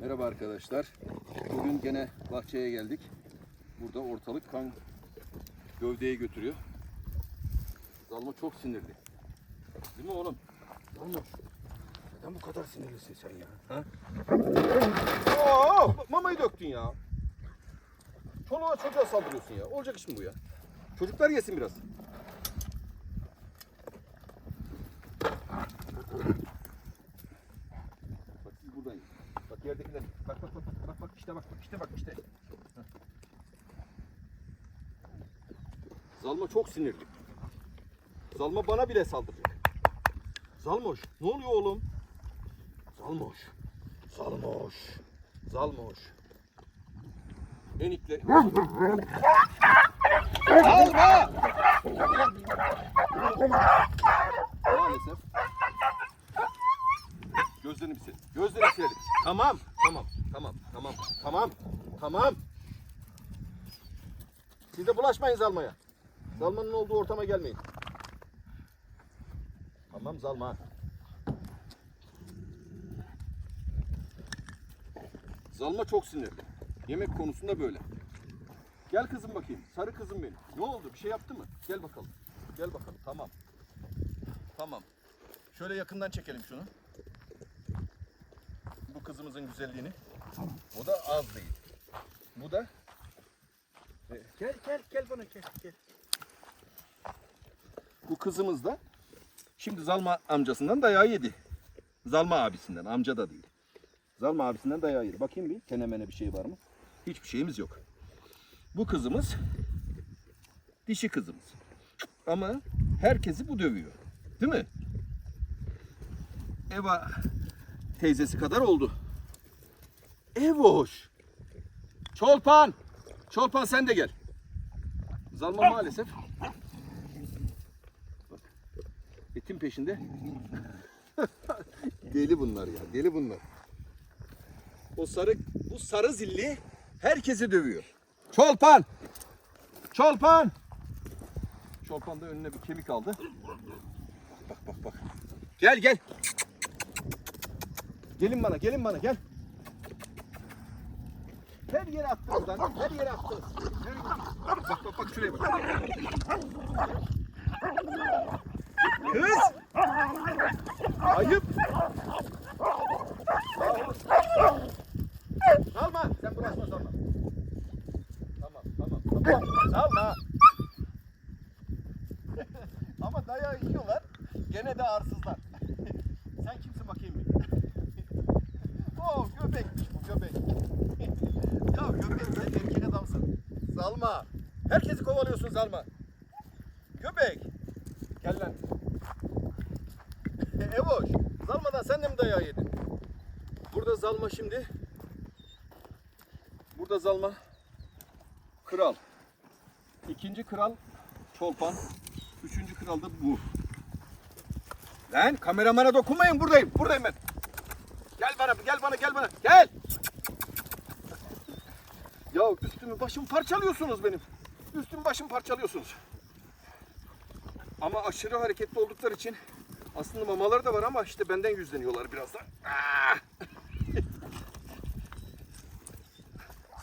Merhaba arkadaşlar. Bugün gene bahçeye geldik. Burada ortalık kan gövdeye götürüyor. Zalma çok sinirli. Değil mi oğlum? Zalma. Neden bu kadar sinirlisin sen ya? Ha? Aa, mamayı döktün ya. Çoluğa çocuğa saldırıyorsun ya. Olacak iş mi bu ya? Çocuklar yesin biraz. Bak siz buradan yiyin. Bak yerdekiler. Bak bak bak bak bak bak işte bak işte bak işte. Heh. Zalma çok sinirli. Zalma bana bile saldıracak. Zalmoş, ne oluyor oğlum? Zalmoş. Zalmoş. Zalmoş. Enikle. Zalma! Maalesef. Gözlerini bir sil. Gözlerini silelim. Tamam, tamam, tamam, tamam, tamam, tamam. Siz de bulaşmayın Zalma'ya. Zalma'nın olduğu ortama gelmeyin. Tamam Zalma. Zalma çok sinirli. Yemek konusunda böyle. Gel kızım bakayım. Sarı kızım benim. Ne oldu? Bir şey yaptı mı? Gel bakalım. Gel bakalım. Tamam. Tamam. Şöyle yakından çekelim şunu. Kızımızın güzelliğini. O da az değil. Bu da e, gel gel gel bana gel gel. Bu kızımız da şimdi Zalma amcasından dayağı yedi. Zalma abisinden, amca da değil. Zalma abisinden dayağı yedi. Bakayım bir kenemene bir şey var mı? Hiçbir şeyimiz yok. Bu kızımız dişi kızımız. Ama herkesi bu dövüyor. Değil mi? Eva teyzesi kadar oldu. Evoş. Çolpan. Çolpan sen de gel. Zalma maalesef. Bak. Etin peşinde. deli bunlar ya. Deli bunlar. O sarı bu sarı zilli herkesi dövüyor. Çolpan. Çolpan. Çolpan da önüne bir kemik aldı. Bak bak bak. Gel gel. Gelin bana, gelin bana, gel. Her yere attınız lan, her yere attınız. Her yere- Bak bak bak şuraya bak. Kız! Ayıp! Salma, sen bulaşma salma. Tamam, tamam, tamam. Salma. Ama dayağı yiyorlar, gene de arsızlar. Sen kimsin bakayım bir? Oo bu göbek. ya göbek sen erkek adamsın. Salma. Herkesi kovalıyorsun Salma. Göbek. Gel lan. Evoş. Zalmadan sen de mi dayağı yedin? Burada Zalma şimdi. Burada Zalma. Kral. İkinci kral Çolpan. Üçüncü kral da bu. Lan kameramana dokunmayın buradayım. Buradayım ben. Gel bana, gel bana, gel bana. Gel. Ya üstümü başımı parçalıyorsunuz benim. Üstümü başımı parçalıyorsunuz. Ama aşırı hareketli oldukları için aslında mamaları da var ama işte benden yüzleniyorlar biraz da. Ah!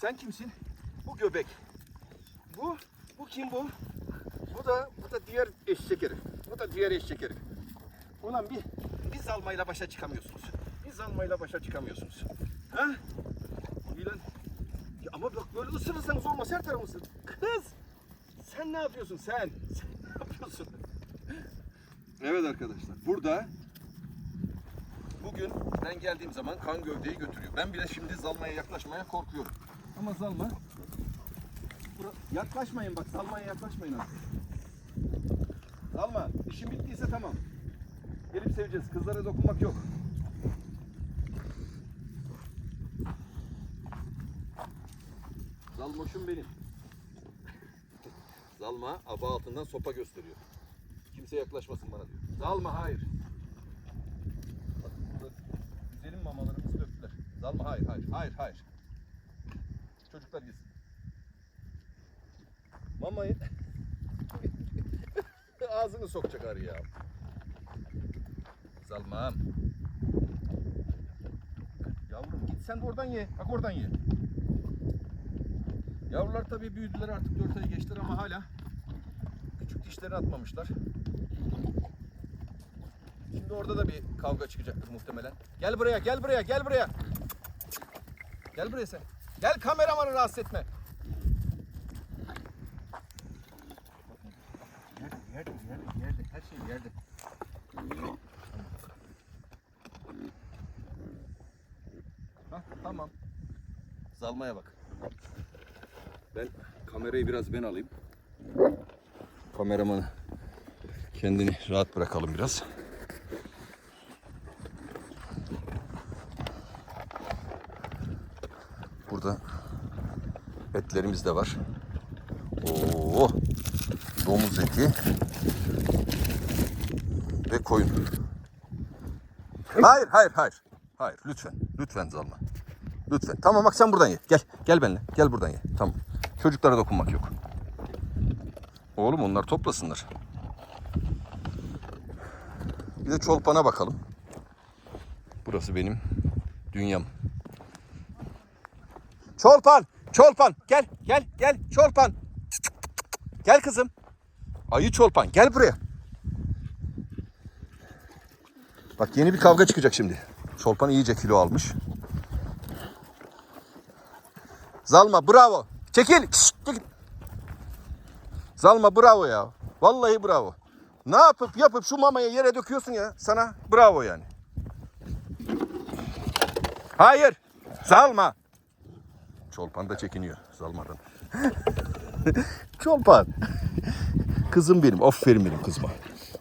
Sen kimsin? Bu göbek. Bu, bu kim bu? Bu da, bu da diğer eşek herif. Bu da diğer eşek herif. Ulan bir, biz almayla başa çıkamıyorsunuz. Biz almayla başa çıkamıyorsunuz. Ha? İyi lan. Ya ama bak böyle ısırırsanız olmaz her tarafımızı. Kız! Sen ne yapıyorsun sen? Sen ne yapıyorsun? Evet arkadaşlar burada bugün ben geldiğim zaman kan gövdeyi götürüyor. Ben bile şimdi Zalma'ya yaklaşmaya korkuyorum. Ama Zalma yaklaşmayın bak Zalma'ya yaklaşmayın artık. Zalma işin bittiyse tamam. Gelip seveceğiz. Kızlara dokunmak yok. Zalmoşum benim. Zalma aba altından sopa gösteriyor. Kimse yaklaşmasın bana diyor. Zalma hayır. Güzelim mamalarımızı döktüler. Zalma hayır hayır hayır hayır. Çocuklar yesin. Mamayı ağzını sokacak arı ya. Zalmam. Yavrum git sen de oradan ye. Bak oradan ye. Yavrular tabii büyüdüler artık 4 ayı geçtiler ama hala küçük dişlerini atmamışlar. Şimdi orada da bir kavga çıkacaktır muhtemelen. Gel buraya, gel buraya, gel buraya. Gel buraya sen. Gel kameramanı rahatsız etme. Yerde, yerde, yerde, yerde. Her şey yerde. Hah, tamam. Zalmaya bak. Ben kamerayı biraz ben alayım. Kameramanı kendini rahat bırakalım biraz. Burada etlerimiz de var. Oo, domuz eti ve koyun. Hayır, hayır, hayır. Hayır, lütfen. Lütfen Zalma. Lütfen. Tamam bak sen buradan ye. Gel. Gel benimle. Gel buradan ye. Tamam. Çocuklara dokunmak yok. Oğlum onlar toplasınlar. Bir de çolpana bakalım. Burası benim dünyam. Çolpan! Çolpan! Gel, gel, gel. Çolpan! Gel kızım. Ayı çolpan. Gel buraya. Bak yeni bir kavga çıkacak şimdi. Çolpan iyice kilo almış. Zalma bravo. Çekil. Şşt, çekil. Zalma bravo ya. Vallahi bravo. Ne yapıp yapıp şu mamayı yere döküyorsun ya. Sana bravo yani. Hayır. Zalma. Çolpan da çekiniyor Zalma'dan. Çolpan. Kızım benim. Aferin benim kızıma.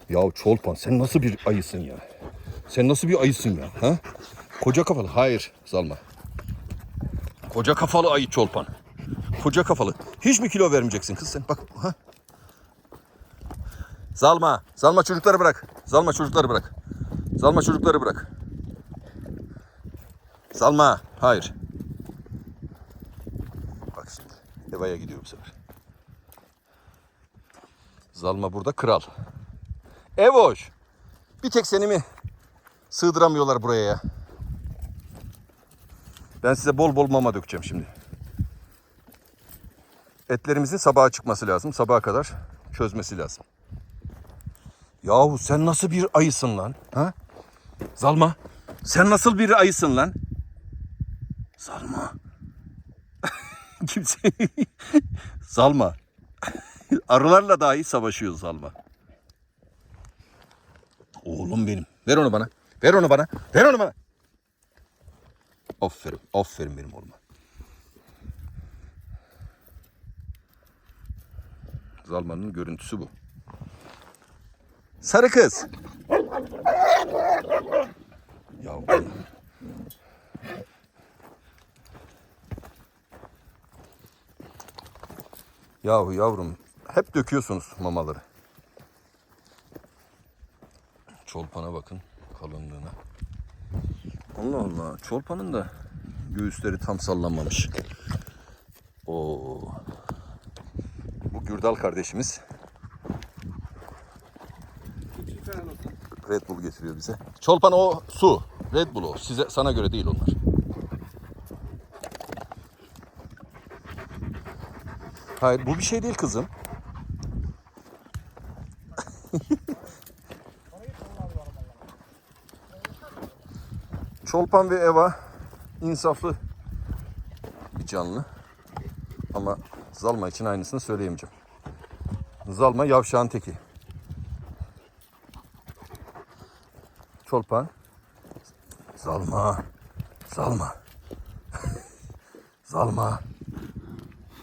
Ya Çolpan sen nasıl bir ayısın ya? Sen nasıl bir ayısın ya? Ha? Koca kafalı. Hayır Zalma. Koca kafalı ayı Çolpan. Koca kafalı. Hiç mi kilo vermeyeceksin kız sen? Bak. Ha? Zalma. Zalma çocukları bırak. Zalma çocukları bırak. Zalma çocukları bırak. Zalma. Hayır. Bak şimdi. Eva'ya gidiyor bu sefer. Zalma burada kral. Evoş. Bir tek seni mi sığdıramıyorlar buraya ya? Ben size bol bol mama dökeceğim şimdi. Etlerimizin sabaha çıkması lazım. Sabaha kadar çözmesi lazım. Yahu sen nasıl bir ayısın lan? Ha? Zalma. Sen nasıl bir ayısın lan? Zalma. Kimse... Zalma. Arılarla dahi savaşıyor Zalma. Oğlum benim. Ver onu bana. Ver onu bana. Ver onu bana. Aferin. Aferin benim oğluma. Zalmanın görüntüsü bu. Sarı kız. Ya Yahu yavrum hep döküyorsunuz mamaları. Çolpana bakın kalınlığına. Allah Allah çolpanın da göğüsleri tam sallanmamış. Oo. Gürdal kardeşimiz Red Bull getiriyor bize. Çolpan o su. Red Bull o. Size sana göre değil onlar. Hayır bu bir şey değil kızım. Çolpan ve Eva insaflı bir canlı. Ama Zalma için aynısını söyleyemeyeceğim. Zalma yavşağın teki. Çolpan. Zalma. Zalma. Zalma.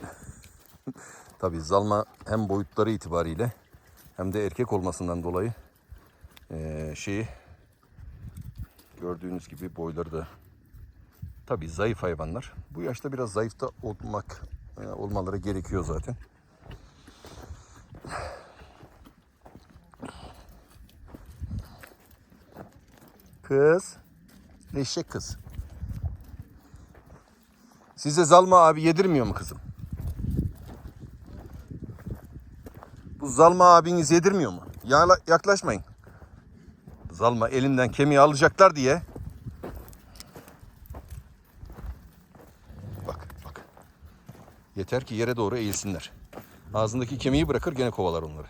Tabii Zalma hem boyutları itibariyle hem de erkek olmasından dolayı eee, şeyi gördüğünüz gibi boyları da tabii zayıf hayvanlar. Bu yaşta biraz zayıf da olmak olmaları gerekiyor zaten. Kız. Eşek kız. Size Zalma abi yedirmiyor mu kızım? Bu Zalma abiniz yedirmiyor mu? Yala, yaklaşmayın. Zalma elimden kemiği alacaklar diye. Bak bak. Yeter ki yere doğru eğilsinler. Ağzındaki kemiği bırakır gene kovalar onları.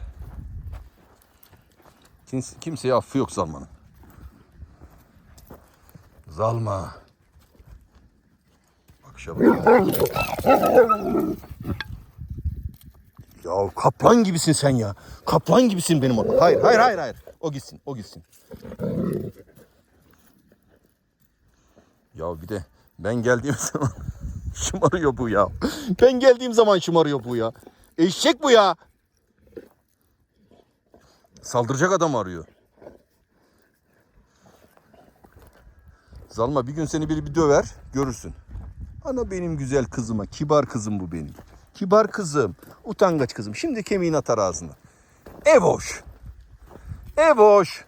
Kimseye affı yok Zalmanın. Zalma. Bakışa bak. Ya kaplan gibisin sen ya. Kaplan gibisin benim oğlum. Hayır, hayır, hayır, hayır. O gitsin, o gitsin. Ya bir de ben geldiğim zaman şımarıyor bu ya. Ben geldiğim zaman şımarıyor bu ya. Eşek bu ya. Saldıracak adam arıyor. Zalma bir gün seni biri bir döver görürsün. Ana benim güzel kızıma. Kibar kızım bu benim. Kibar kızım. Utangaç kızım. Şimdi kemiğini atar ağzına. Evoş. Evoş.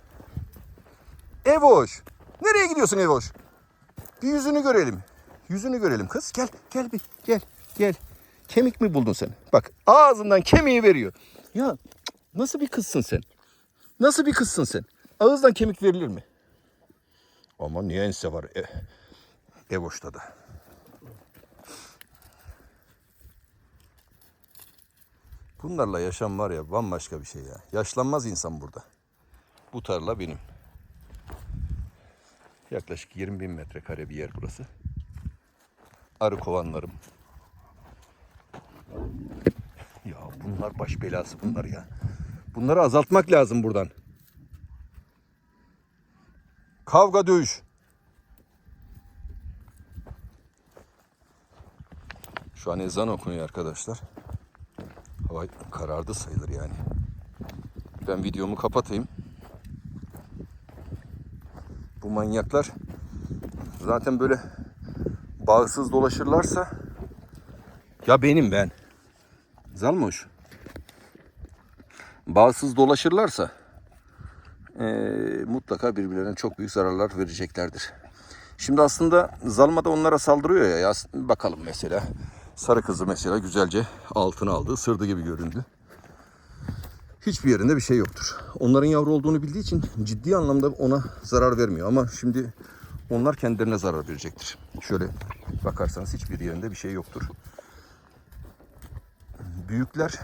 Evoş. Nereye gidiyorsun Evoş? Bir yüzünü görelim. Yüzünü görelim kız. Gel gel bir gel gel. Kemik mi buldun sen? Bak ağzından kemiği veriyor. Ya nasıl bir kızsın sen? Nasıl bir kızsın sen? Ağızdan kemik verilir mi? Ama niye ense var e, Evoş'ta da. Bunlarla yaşam var ya bambaşka bir şey ya. Yaşlanmaz insan burada. Bu tarla benim. Yaklaşık 20 bin metrekare bir yer burası. Arı kovanlarım. Ya bunlar baş belası bunlar ya. Bunları azaltmak lazım buradan. Kavga dövüş. Şu an ezan okunuyor arkadaşlar. Hava karardı sayılır yani. Ben videomu kapatayım. Bu manyaklar zaten böyle bağımsız dolaşırlarsa ya benim ben. Zalmoş. Bağımsız dolaşırlarsa eee, mutlaka birbirlerine çok büyük zararlar vereceklerdir. Şimdi aslında Zalma da onlara saldırıyor ya. Bakalım mesela. Sarı kızı mesela güzelce altına aldı. Isırdı gibi göründü. Hiçbir yerinde bir şey yoktur. Onların yavru olduğunu bildiği için ciddi anlamda ona zarar vermiyor. Ama şimdi onlar kendilerine zarar verecektir. Şöyle bakarsanız hiçbir yerinde bir şey yoktur. Büyükler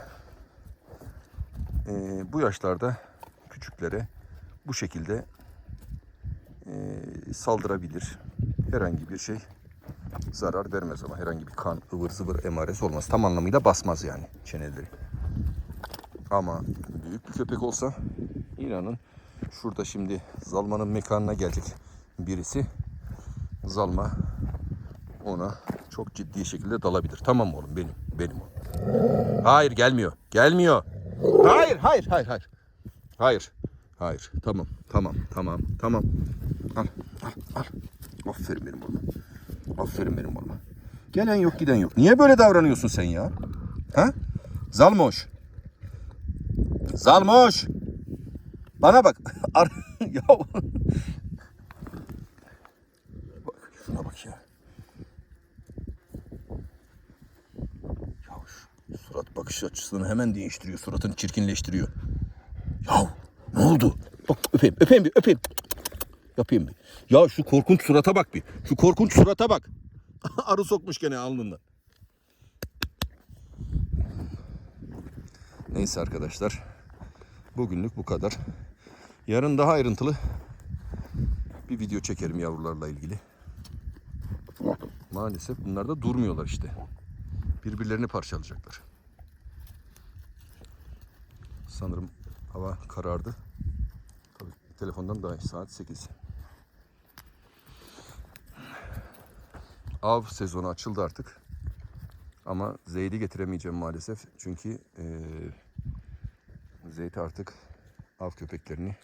eee, bu yaşlarda küçüklere bu şekilde eee, saldırabilir. Herhangi bir şey zarar vermez ama herhangi bir kan, ıvır zıvır emaresi olmaz. Tam anlamıyla basmaz yani çeneleri. Ama büyük bir köpek olsa inanın şurada şimdi Zalma'nın mekanına gelecek birisi Zalma ona çok ciddi şekilde dalabilir. Tamam oğlum benim. Benim o. Hayır gelmiyor. Gelmiyor. Hayır hayır hayır hayır. Hayır. Hayır. Tamam. Tamam. Tamam. Tamam. Al. Al. Al. Aferin benim oğlum. Aferin benim oğlum. Gelen yok giden yok. Niye böyle davranıyorsun sen ya? Ha? Zalmoş. Zalmoş. Bana bak. Ar- ya. bak şuna bak ya. Ya şu surat bakış açısını hemen değiştiriyor. Suratını çirkinleştiriyor. Ya ne oldu? Bak öpeyim, öpeyim bir, öpeyim. Yapayım bir. Ya şu korkunç surata bak bir. Şu korkunç surata bak. Arı sokmuş gene alnından. Neyse arkadaşlar. Bugünlük bu kadar. Yarın daha ayrıntılı bir video çekerim yavrularla ilgili. Maalesef bunlar da durmuyorlar işte. Birbirlerini parçalayacaklar. Sanırım hava karardı. Tabii telefondan daha saat 8. Av sezonu açıldı artık. Ama Zeyd'i getiremeyeceğim maalesef. Çünkü eee Zeyd artık av köpeklerini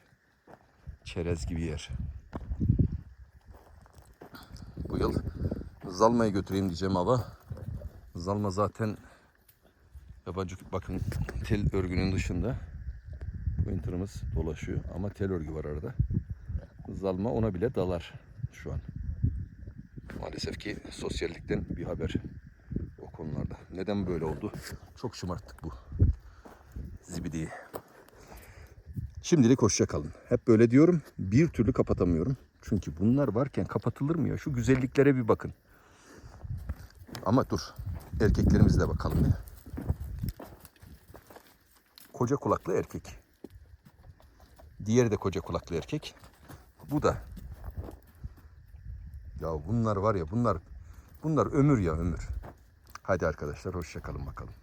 çerez gibi yer. Bu yıl Zalma'ya götüreyim diyeceğim ama Zalma zaten yabancı bakın tel örgünün dışında Winter'ımız dolaşıyor ama tel örgü var arada. Zalma ona bile dalar şu an. Maalesef ki sosyallikten bir haber o konularda. Neden böyle oldu? Çok şımarttık bu zibidiyi. Şimdilik hoşça kalın. Hep böyle diyorum. Bir türlü kapatamıyorum. Çünkü bunlar varken kapatılır mı ya? Şu güzelliklere bir bakın. Ama dur. erkeklerimize de bakalım ya. Koca kulaklı erkek. Diğeri de koca kulaklı erkek. Bu da. Ya bunlar var ya bunlar bunlar ömür ya ömür. Hadi arkadaşlar hoşça kalın bakalım.